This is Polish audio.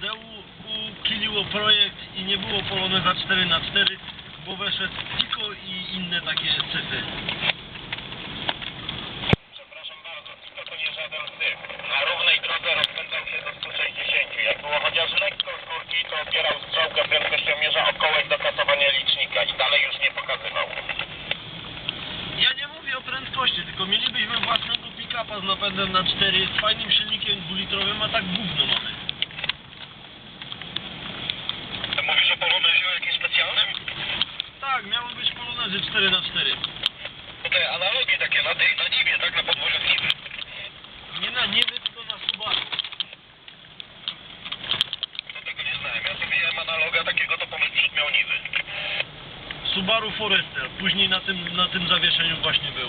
Deu ukiliło projekt i nie było polone za 4 na 4 bo weszedł Pico i inne takie cyfry. Przepraszam bardzo, to, to nie żaden syf. Na równej drodze rozpędzał się do 160. Jak było chociaż lekko z górki, to odbierał strzałkę prędkościomierza okołek do kasowania licznika i dalej już nie pokazywał. Ja nie mówię o prędkości, tylko mielibyśmy własnego pick-upa z napędem na 4 z fajnym silnikiem polonezy 4 na 4 To te analogi takie na tej, na niebie, tak na podwórzu niby. Nie na niebie, tylko na Subaru. To tego nie znałem. Ja sobie miałem analoga takiego, to pomysł przód miał niby. Subaru Forester, później na tym, na tym zawieszeniu właśnie był.